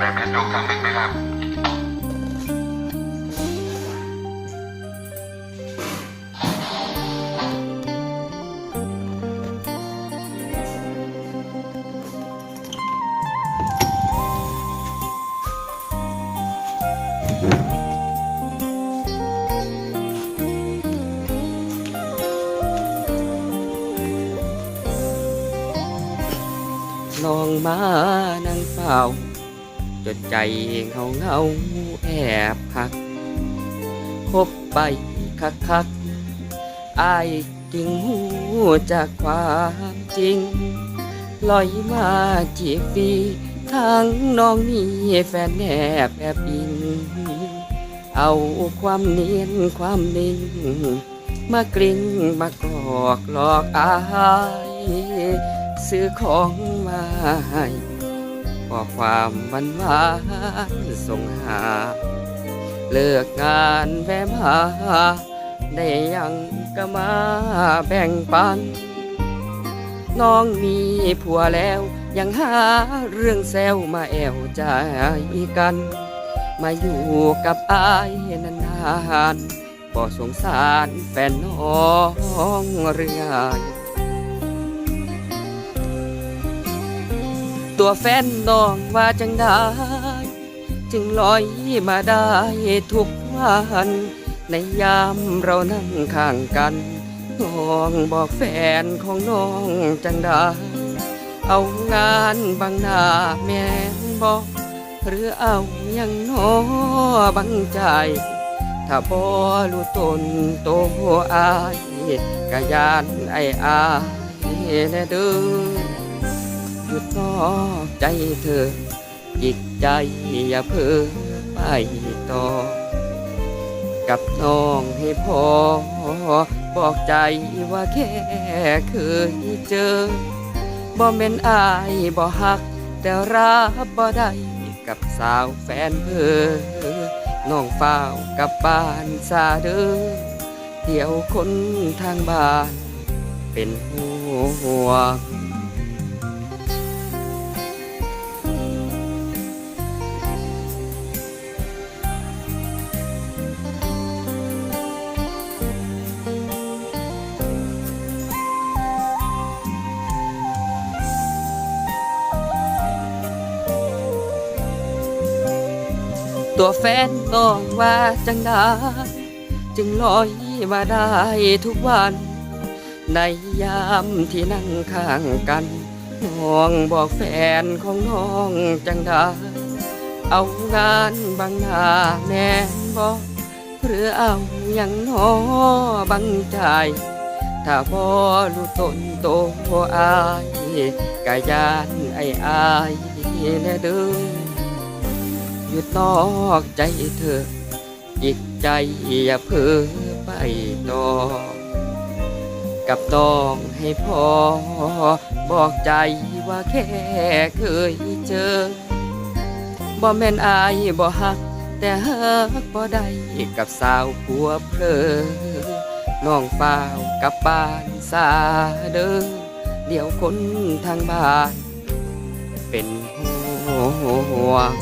ไปเฟซบุ๊กทางหนึ่งไหมครับน้องมานั่งเฝ้า จนใจเงาเงาแอบหักพบไปคักคักอายจึงหูจากความจริง ลอยมาจีบฟีทั้งน้องมีแฟนแนบแอบอิง เอาความเนียนความนิ่ง มากลิ้งมากรอกหลอกอายซื้อของมาให้ ขอความหวันวานส่งหา เลิกงานแวะมาได้ยังก็มาแบ่งปัน น้องมีผัวแล้ว ยังหาเรื่องแซวมาแอวใจกัน มาอยู่กับอายนานๆบ่สงสารแฟนน้องเรือ ตัวแฟนน้องว่าจังได้จึงลอยมาได้ทุกวัน ในยามเรานั่งข้างกันน้องบอกแฟนของน้องจังได้เอางานบังหน้าแม่บอกหรือเอายังน้อบังใจ ถ้าบ่รู้ตนโตอายกะยานไอ้อายแน่เด้อ หยุดนอกใจเธอจิกใจอย่าเพ้อไปต่อ กับน้องให้พอ บอกใจว่าแค่เคยเจอ บ่แม่นอายบ่ฮัก แต่รับบ่ได้กับสาวแฟนเพอน้องเฝ้ากับบ้านซาเด้อเที่ยวคนทางบ้านเป็นห่วง ตัวแฟนน้องว่าจังได้จึงลอยมาได้ทุกวัน ในยามที่นั่งข้างกันน้องบอกแฟนของน้องจังได้เอางานบังหน้าแม่นบอกหรือเอาอย่างน้อบังใจ ถ้าพอรู้ตนโตอายกะยานไอ้อายแน่เด้อ หยุดนอกใจเธอ จิกใจอย่าเพ้อไปต่อกับน้องให้พอ บอกใจว่าแค่เคยเจอ บ่แม่นอายบ่ฮัก แต่ฮักบ่ได้กับสาวผัวเพลอน้องเฝ้ากับบ้านซาเด้อเดี๋ยวคนทางบ้าน เป็นห่วง